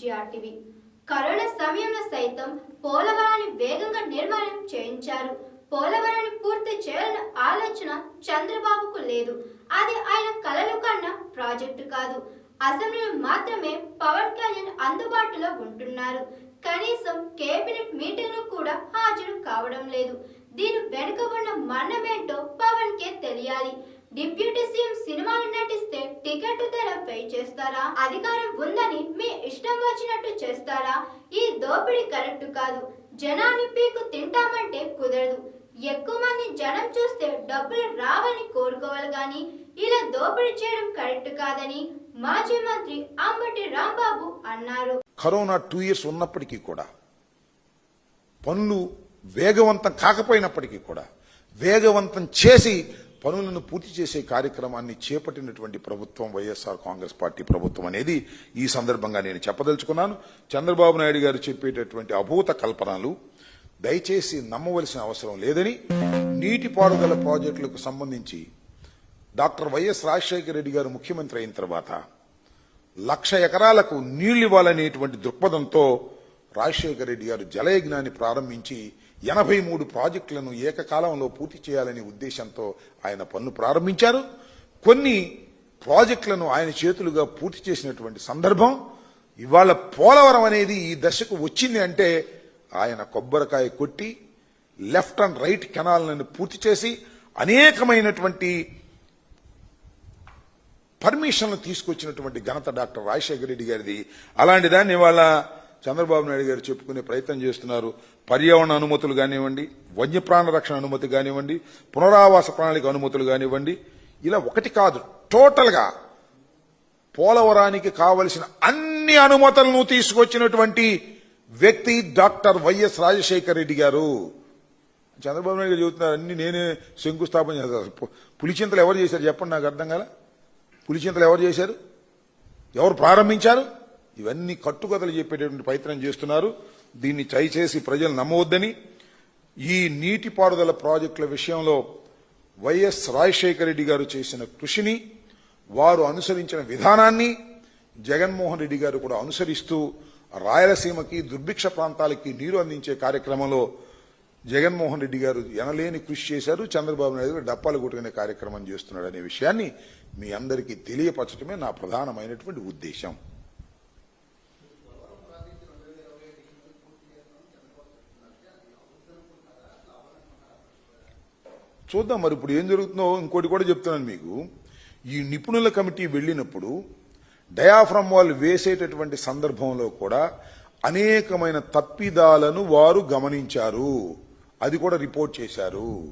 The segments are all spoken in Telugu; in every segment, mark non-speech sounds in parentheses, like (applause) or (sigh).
జిఆర్టీవీ. కరోనా సమయంలో సైతం పోలవరాన్ని వేగంగా నిర్మాణం చేయించారు. పోలవరాన్ని పూర్తి చేయాలన్న ఆలోచన చంద్రబాబుకు లేదు. అది ఆయన కలలు కన్న ప్రాజెక్టు కాదు. అసెంబ్లీలో మాత్రమే పవన్ కళ్యాణ్ అందుబాటులో ఉంటున్నారు. కనీసం కేబినెట్ మీటింగ్ కూడా హాజరు కావడం లేదు. దీని వెనుక ఉన్న మన్నమేంటో పవన్ కే తెలియాలి. డిప్యూటీ సీఎం సినిమాలు నటిస్తే టికెట్ ధర పే చేస్తారా? అధికారం ఉందని మీ ఇష్టం వచ్చినట్టు చేస్తారా? ఈ దోపిడీ కరెక్ట్ కాదు. జనాన్ని పీకు తింటామంటే కుదరదు. ఎక్కువ మంది జనం చూస్తే డబ్బులు రావని కోరుకోవాలి కానీ ఇలా దోపిడీ చేయడం కరెక్ట్ కాదని మాజీ మంత్రి అంబటి రాంబాబు అన్నారు. కరోనా టూ ఇయర్స్ ఉన్నప్పటికీ కూడా పనులు వేగవంతం కాకపోయినప్పటికీ కూడా వేగవంతం చేసి పనులను పూర్తి చేసే కార్యక్రమాన్ని చేపట్టినటువంటి ప్రభుత్వం వైఎస్ఆర్ కాంగ్రెస్ పార్టీ ప్రభుత్వం అనేది ఈ సందర్భంగా నేను చెప్పదలుచుకున్నాను. చంద్రబాబు నాయుడు గారు చెప్పేటటువంటి అభూత కల్పనలు దయచేసి నమ్మవలసిన అవసరం లేదని నీటిపారుదల ప్రాజెక్టులకు సంబంధించి డాక్టర్ వైఎస్ రాజశేఖర రెడ్డి గారు ముఖ్యమంత్రి అయిన తర్వాత లక్ష ఎకరాలకు నీళ్ళు ఇవ్వాలనేటువంటి దృక్పథంతో రాజశేఖర రెడ్డి గారు జలయజ్ఞాన్ని ప్రారంభించి ఎనభై మూడు ప్రాజెక్టులను ఏకకాలంలో పూర్తి చేయాలనే ఉద్దేశంతో ఆయన పన్ను ప్రారంభించారు. కొన్ని ప్రాజెక్టులను ఆయన చేతులుగా పూర్తి చేసినటువంటి సందర్భం ఇవాళ పోలవరం అనేది ఈ దశకు వచ్చింది అంటే ఆయన కొబ్బరికాయ కొట్టి లెఫ్ట్ అండ్ రైట్ కెనాల్ని పూర్తి చేసి అనేకమైనటువంటి పర్మిషన్లు తీసుకొచ్చినటువంటి ఘనత డాక్టర్ రాజశేఖర రెడ్డి గారిది. అలాంటి దాన్ని ఇవాళ చంద్రబాబు నాయుడు గారు చెప్పుకునే ప్రయత్నం చేస్తున్నారు. పర్యావరణ అనుమతులు కానివ్వండి వన్యప్రాణ రక్షణ అనుమతి కానివ్వండి పునరావాస ప్రణాళిక అనుమతులు కానివ్వండి ఇలా ఒకటి కాదు టోటల్గా పోలవరానికి కావలసిన అన్ని అనుమతులను తీసుకొచ్చినటువంటి వ్యక్తి డాక్టర్ వైఎస్ రాజశేఖర రెడ్డి గారు. చంద్రబాబు నాయుడు గారు చెబుతున్నారు అన్ని నేనే శంకుస్థాపన చేస్తాను. పులిచింతలు ఎవరు చేశారు చెప్పండి నాకు అర్థం కాల. పులిచింతలు ఎవరు చేశారు? ఎవరు ప్రారంభించారు? ఇవన్నీ కట్టుకథలు చెప్పేటటువంటి ప్రయత్నం చేస్తున్నారు. దీన్ని చేసి ప్రజలు నమ్మవద్దని ఈ నీటిపారుదల ప్రాజెక్టుల విషయంలో వైఎస్ రాజశేఖర రెడ్డి గారు చేసిన కృషిని వారు అనుసరించిన విధానాన్ని జగన్మోహన్ రెడ్డి గారు కూడా అనుసరిస్తూ రాయలసీమకి దుర్భిక్ష ప్రాంతాలకి నీరు అందించే కార్యక్రమంలో జగన్మోహన్ రెడ్డి గారు ఎనలేని కృషి చేశారు. చంద్రబాబు నాయుడు గారు డప్పాలు కొట్టుకునే కార్యక్రమం చేస్తున్నాడు అనే విషయాన్ని మీ అందరికీ తెలియపరచడమే నా ప్రధానమైనటువంటి ఉద్దేశం. చూద్దాం మరి ఇప్పుడు ఏం జరుగుతుందో ఇంకోటి కూడా చెప్తున్నాను మీకు. ఈ నిపుణుల కమిటీ వెళ్ళినప్పుడు డయాఫ్రమ్ వాళ్ళు వేసేటటువంటి సందర్భంలో కూడా అనేకమైన తప్పిదాలను వారు గమనించారు. అది కూడా రిపోర్ట్ చేశారు.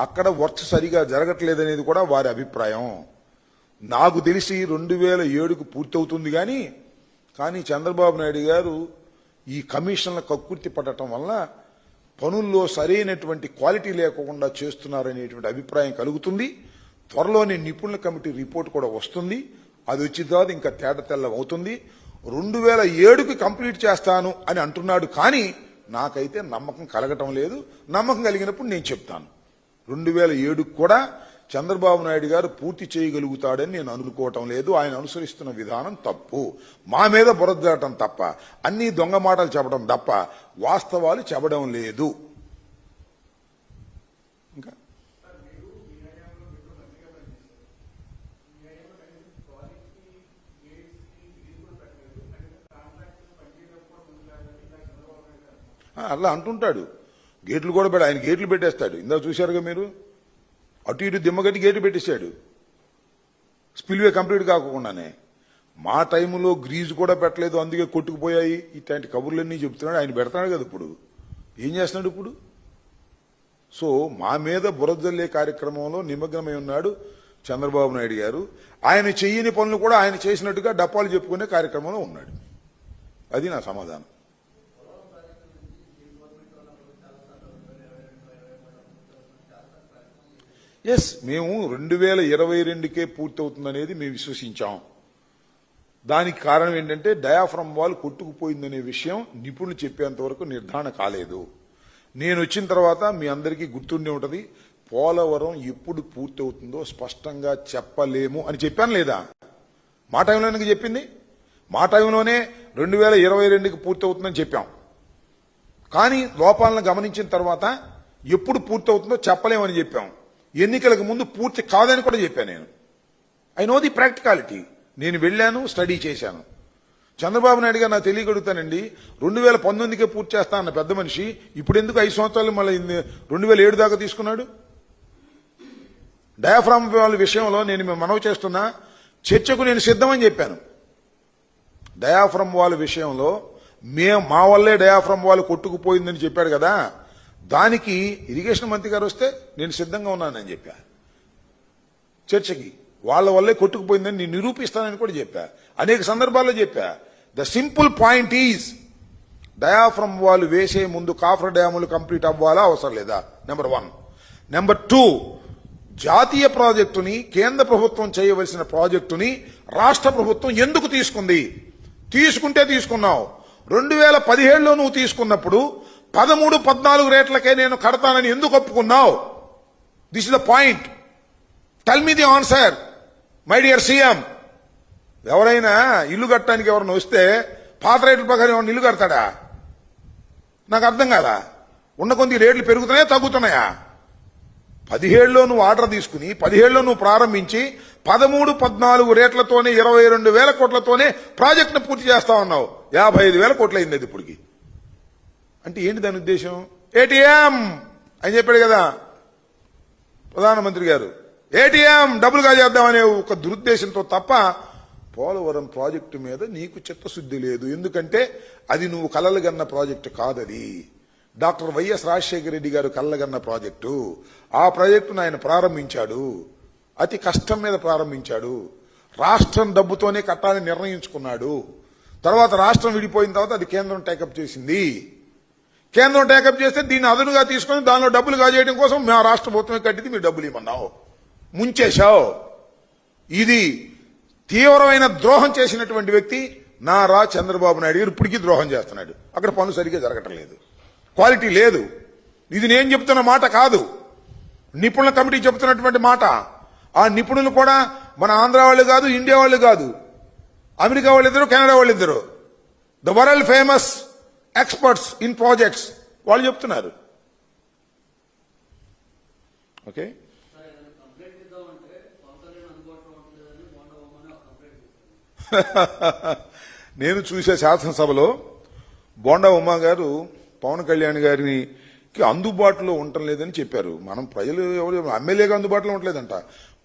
అక్కడ వర్క్ సరిగా జరగట్లేదనేది కూడా వారి అభిప్రాయం. నాకు తెలిసి రెండు వేల ఏడుకు పూర్తవుతుంది కానీ కానీ చంద్రబాబు నాయుడు గారు ఈ కమిషన్ల కక్కుర్తి పడటం వల్ల పనుల్లో సరైనటువంటి క్వాలిటీ లేకుండా చేస్తున్నారనేటువంటి అభిప్రాయం కలుగుతుంది. త్వరలోనే నిపుణుల కమిటీ రిపోర్ట్ కూడా వస్తుంది. అది వచ్చిన తర్వాత ఇంకా తేట తెల్లం అవుతుంది. రెండు వేల ఏడుకి కంప్లీట్ చేస్తాను అని అంటున్నాడు కానీ నాకైతే నమ్మకం కలగటం లేదు. నమ్మకం కలిగినప్పుడు నేను చెప్తాను. రెండు వేల ఏడుకు కూడా చంద్రబాబు నాయుడు గారు పూర్తి చేయగలుగుతాడని నేను అనుకోవటం లేదు. ఆయన అనుసరిస్తున్న విధానం తప్పు. మా మీద బురదటం తప్ప అన్ని దొంగ మాటలు చెప్పడం తప్ప వాస్తవాలు చెప్పడం లేదు. ఇంకా? అలా అంటుంటాడు. గేట్లు కూడా పెడ ఆయన గేట్లు పెట్టేస్తాడు. ఇందా చూశారుగా మీరు? అటు ఇటు దిమ్మగట్టి గేటు పెట్టేశాడు. స్పిల్వే కంప్లీట్ కాకుండానే. మా టైంలో గ్రీజు కూడా పెట్టలేదు అందుకే కొట్టుకుపోయాయి. ఇట్లాంటి కబుర్లన్నీ చెప్తున్నాడు. ఆయన పెడతాడు కదా ఇప్పుడు. ఏం చేస్తున్నాడు ఇప్పుడు? సో మా మీద బురదల్లే కార్యక్రమంలో నిమగ్నమై ఉన్నాడు చంద్రబాబు నాయుడు గారు. ఆయన చెయ్యని పనులు కూడా ఆయన చేసినట్టుగా డప్పాలు చెప్పుకునే కార్యక్రమంలో ఉన్నాడు. అది నా సమాధానం. ఎస్ మేము రెండు వేల ఇరవై రెండుకే పూర్తవుతుందనేది మేము విశ్వసించాం. దానికి కారణం ఏంటంటే డయాఫ్రమ్ వాల్ కొట్టుకుపోయిందనే విషయం నిపుణులు చెప్పేంత వరకు నిర్ధారణ కాలేదు. నేను వచ్చిన తర్వాత మీ అందరికీ గుర్తుండే ఉంటుంది పోలవరం ఎప్పుడు పూర్తవుతుందో స్పష్టంగా చెప్పలేము అని చెప్పాను లేదా? మా టైంలోనే చెప్పింది? మా టైంలోనే రెండు వేల ఇరవై రెండుకి పూర్తి అవుతుందని చెప్పాం. కానీ లోపాలను గమనించిన తర్వాత ఎప్పుడు పూర్తి అవుతుందో చెప్పలేమని చెప్పాం. ఎన్నికలకు ముందు పూర్తి కాదని కూడా చెప్పాను నేను. ఐ నో ది ప్రాక్టికాలిటీ నేను వెళ్ళాను స్టడీ చేశాను. చంద్రబాబు నాయుడు గారు నాకు తెలియగలుగుతానండి రెండు వేల పంతొమ్మిదికే పూర్తి చేస్తా అన్న పెద్ద మనిషి ఇప్పుడు ఎందుకు ఐదు సంవత్సరాలు మళ్ళీ రెండు వేల ఏడు దాకా తీసుకున్నాడు? డయాఫ్రామ్ వాళ్ళ విషయంలో నేను మేము మనవి చేస్తున్నా చర్చకు నేను సిద్ధమని చెప్పాను. డయాఫ్రమ్ వాళ్ళ విషయంలో మేము మా వల్లే డయాఫ్రమ్ వాళ్ళు కొట్టుకుపోయిందని చెప్పాడు కదా దానికి ఇరిగేషన్ మంత్రి గారు వస్తే నేను సిద్ధంగా ఉన్నానని చెప్పా. చర్చకి వాళ్ళ వల్లే కొట్టుకుపోయిందని నేను నిరూపిస్తానని కూడా చెప్పా. అనేక సందర్భాల్లో చెప్పా. The simple point is diaphragm వాళ్ళు వేసే ముందు కాఫర్ డ్యాములు కంప్లీట్ అవ్వాలా అవసరం లేదా? నెంబర్ వన్ నెంబర్ టూ జాతీయ ప్రాజెక్టుని కేంద్ర ప్రభుత్వం చేయవలసిన ప్రాజెక్టుని రాష్ట్ర ప్రభుత్వం ఎందుకు తీసుకుంది? తీసుకుంటే తీసుకున్నావు. రెండు వేల పదిహేడులో నువ్వు తీసుకున్నప్పుడు పదమూడు పద్నాలుగు రేట్లకే నేను కడతానని ఎందుకు ఒప్పుకున్నావు? This is the point tell me the answer my dear CM ఎవరైనా ఇల్లు కట్టడానికి ఎవరైనా వస్తే పాత రేట్ల ప్రకారం ఎవరైనా ఇల్లు కడతాడా? నాకు అర్థం కాదా? ఉన్న కొద్ది రేట్లు పెరుగుతున్నాయా తగ్గుతున్నాయా? పదిహేడులో నువ్వు ఆర్డర్ తీసుకుని పదిహేడులో నువ్వు ప్రారంభించి పదమూడు పద్నాలుగు రేట్లతోనే ఇరవై రెండు వేల కోట్లతోనే ప్రాజెక్టును పూర్తి చేస్తా ఉన్నావు. యాభై ఐదు వేల కోట్లు అయింది అది ఇప్పటికి. అంటే ఏంటి దాని ఉద్దేశం? ఏటీఎం అని చెప్పాడు కదా ప్రధానమంత్రి గారు. ఏటీఎం డబ్బులు కాజేద్దామనే ఒక దురుద్దేశంతో తప్ప పోలవరం ప్రాజెక్టు మీద నీకు చిత్తశుద్ధి లేదు. ఎందుకంటే అది నువ్వు కలలుగన్న ప్రాజెక్టు కాదది. డాక్టర్ వైఎస్ రాజశేఖర రెడ్డి గారు కళ్ళగన్న ప్రాజెక్టు. ఆ ప్రాజెక్టును ఆయన ప్రారంభించాడు. అతి కష్టం మీద ప్రారంభించాడు. రాష్ట్రం డబ్బుతోనే కట్టాలని నిర్ణయించుకున్నాడు. తర్వాత రాష్ట్రం విడిపోయిన తర్వాత అది కేంద్రం టేకప్ చేసింది. కేంద్రం టేకప్ చేస్తే దీన్ని అదునుగా తీసుకొని దానిలో డబ్బులు కాజేయడం కోసం మా రాష్ట్ర ప్రభుత్వమే కట్టింది మీరు డబ్బులు ఇవ్వమన్నావు ముంచేశావు. ఇది తీవ్రమైన ద్రోహం చేసినటువంటి వ్యక్తి నారా చంద్రబాబు నాయుడు గారు ఇప్పటికీ ద్రోహం చేస్తున్నాడు. అక్కడ పనులు సరిగ్గా జరగటం లేదు. క్వాలిటీ లేదు. ఇది నేను చెప్తున్న మాట కాదు. నిపుణుల కమిటీ చెబుతున్నటువంటి మాట. ఆ నిపుణులు కూడా మన ఆంధ్ర వాళ్ళు కాదు ఇండియా వాళ్ళు కాదు. అమెరికా వాళ్ళిద్దరు కెనడా వాళ్ళిద్దరు. The world famous experts in projects వాళ్ళు చెప్తున్నారు. ఓకే? (laughs) నేను చూసే శాసనసభలో బోండా ఉమా గారు పవన్ కళ్యాణ్ గారిని అందుబాటులో ఉండటం లేదని చెప్పారు. మనం ప్రజలు ఎవరు ఎమ్మెల్యేగా అందుబాటులో ఉండలేదంట.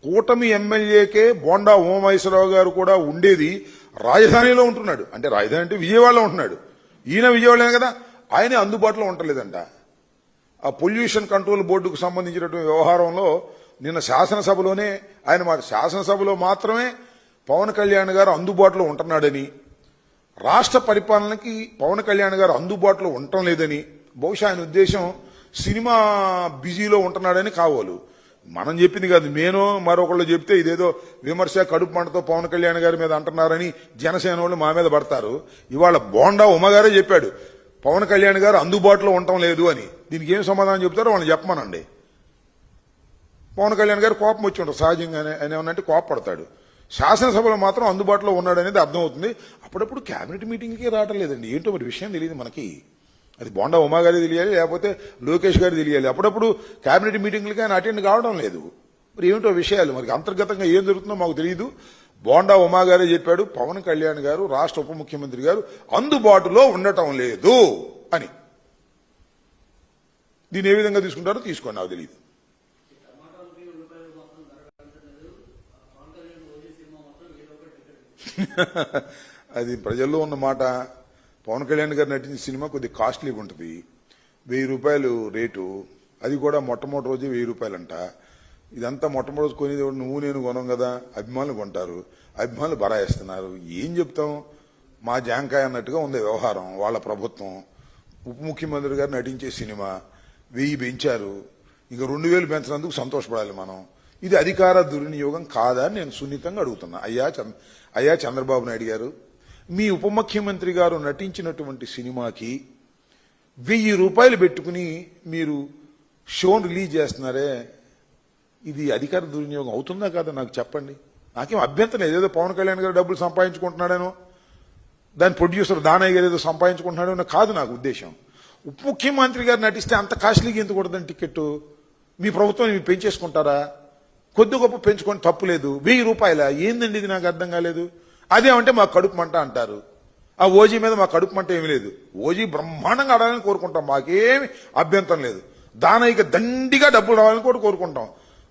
కూటమి ఎమ్మెల్యేకే బోండా ఉమామహేశ్వరరావు గారు కూడా ఉండేది రాజధానిలో ఉంటున్నాడు. అంటే రాజధాని అంటే విజయవాడలో ఉంటున్నాడు. ఈయన విజయవాడలే కదా? ఆయనే అందుబాటులో ఉండలేదంట. ఆ పొల్యూషన్ కంట్రోల్ బోర్డుకు సంబంధించినటువంటి వ్యవహారంలో నిన్న శాసనసభలోనే ఆయన మాట శాసనసభలో మాత్రమే పవన్ కళ్యాణ్ గారు అందుబాటులో ఉంటున్నాడని రాష్ట్ర పరిపాలనకి పవన్ కళ్యాణ్ గారు అందుబాటులో ఉండటం లేదని బహుశా ఆయన ఉద్దేశం సినిమా బిజీలో ఉంటున్నాడని కావాలి. మనం చెప్పింది కాదు. నేను మరొకళ్ళు చెప్తే ఇదేదో విమర్శ కడుపు మంటతో పవన్ కళ్యాణ్ గారి మీద అంటున్నారని జనసేన వాళ్ళు మా మీద పడతారు. ఇవాళ బోండా ఉమ్మగారే చెప్పాడు పవన్ కళ్యాణ్ గారు అందుబాటులో ఉండటం లేదు అని. దీనికి ఏం సమాధానం చెప్తారో వాళ్ళని చెప్పమనండి. పవన్ కళ్యాణ్ గారు కోపం వచ్చి ఉంటారు సహజంగానే ఆయన ఏమన్నంటే కోపపడతాడు. శాసనసభలో మాత్రం అందుబాటులో ఉన్నాడు అనేది అర్థమవుతుంది. అప్పుడప్పుడు కేబినెట్ మీటింగ్కి రావటం లేదండి. ఏంటో మరి విషయం తెలియదు మనకి. అది బోండా ఉమాగారి తెలియాలి లేకపోతే లోకేష్ గారి తెలియాలి. అప్పుడప్పుడు కేబినెట్ మీటింగ్లకి ఆయన అటెండ్ కావడం లేదు. మరి ఏమిటో విషయాలు? మరి అంతర్గతంగా ఏం జరుగుతుందో మాకు తెలియదు బోండా ఉమాగారే చెప్పాడు పవన్ కళ్యాణ్ గారు రాష్ట్ర ఉప ముఖ్యమంత్రి గారు అందుబాటులో ఉండటం లేదు అని. దీన్ని ఏ విధంగా తీసుకుంటారో తీసుకోండి నాకు తెలియదు (laughs) అది ప్రజల్లో ఉన్న మాట. పవన్ కళ్యాణ్ గారు నటించిన సినిమా కొద్ది కాస్ట్లీగా ఉంటుంది. వెయ్యి రూపాయలు రేటు. అది కూడా మొట్టమొదటి రోజు వెయ్యి రూపాయలంట. ఇదంతా మొట్టమొదటి రోజు కొనేది నువ్వు నేను కొనం కదా. అభిమానులు కొంటారు. అభిమానులు బరాయిస్తున్నారు ఏం చెప్తాం? మా జాంకాయ అన్నట్టుగా ఉంది వ్యవహారం వాళ్ళ ప్రభుత్వం. ఉప ముఖ్యమంత్రి గారు నటించే సినిమా. వెయ్యి పెంచారు. ఇంకా రెండు వేలు పెంచినందుకు సంతోషపడాలి మనం. ఇది అధికార దుర్వినియోగం కాదా నేను సున్నితంగా అడుగుతున్నా. అయ్యా అయ్యా చంద్రబాబు నాయుడు గారు మీ ఉప ముఖ్యమంత్రి గారు నటించినటువంటి సినిమాకి వెయ్యి రూపాయలు పెట్టుకుని మీరు షోను రిలీజ్ చేస్తున్నారే? ఇది అధికార దుర్వినియోగం అవుతుందా కాదా నాకు చెప్పండి. నాకేం అభ్యంతరం లేదు. ఏదో పవన్ కళ్యాణ్ గారు డబ్బులు సంపాదించుకుంటున్నాడేనో దాని ప్రొడ్యూసర్ దానయ్య గారు ఏదో సంపాదించుకుంటున్నాడు కాదు నాకు ఉద్దేశం. ఉప ముఖ్యమంత్రి గారు నటిస్తే అంత కాస్ట్లీగా ఎందుకు కొడదని టికెట్ మీ ప్రభుత్వం మీరు పెంచేసుకుంటారా? కొద్ది గొప్ప పెంచుకొని తప్పులేదు వెయ్యి రూపాయల? ఏందండి ఇది? నాకు అర్థం కాలేదు. అదేమంటే మా కడుపు మంట అంటారు. ఆ ఓజీ మీద మా కడుపు మంట ఏమీ లేదు. ఓజీ బ్రహ్మాండంగా ఆడాలని కోరుకుంటాం. మాకేమి అభ్యంతరం లేదు. దానయ్యకి దండిగా డబ్బులు రావాలని కూడా కోరుకుంటాం.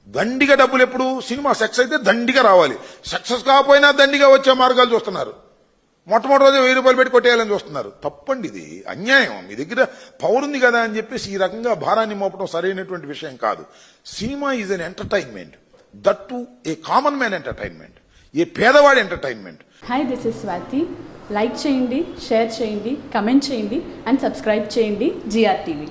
దండిగా డబ్బులు ఎప్పుడు? సినిమా సెక్స్ అయితే దండిగా రావాలి. సక్సెస్ కాకపోయినా దండిగా వచ్చే మార్గాలు చూస్తున్నారు. మొట్టమొదటి రోజు వెయ్యి రూపాయలు పెట్టి కొట్టేయాలని చూస్తున్నారు. తప్పండి ఇది. అన్యాయం. మీ దగ్గర పవర్ ఉంది కదా అని చెప్పేసి ఈ రకంగా భారాన్ని మోపడం సరైనటువంటి విషయం కాదు. Cinema is an entertainment that to a common man entertainment ఈ పేదవాడి entertainment hi this is Swathi like చేయండి షేర్ చేయండి కమెంట్ చేయండి అండ్ సబ్స్క్రైబ్ చేయండి జిఆర్ టీవీ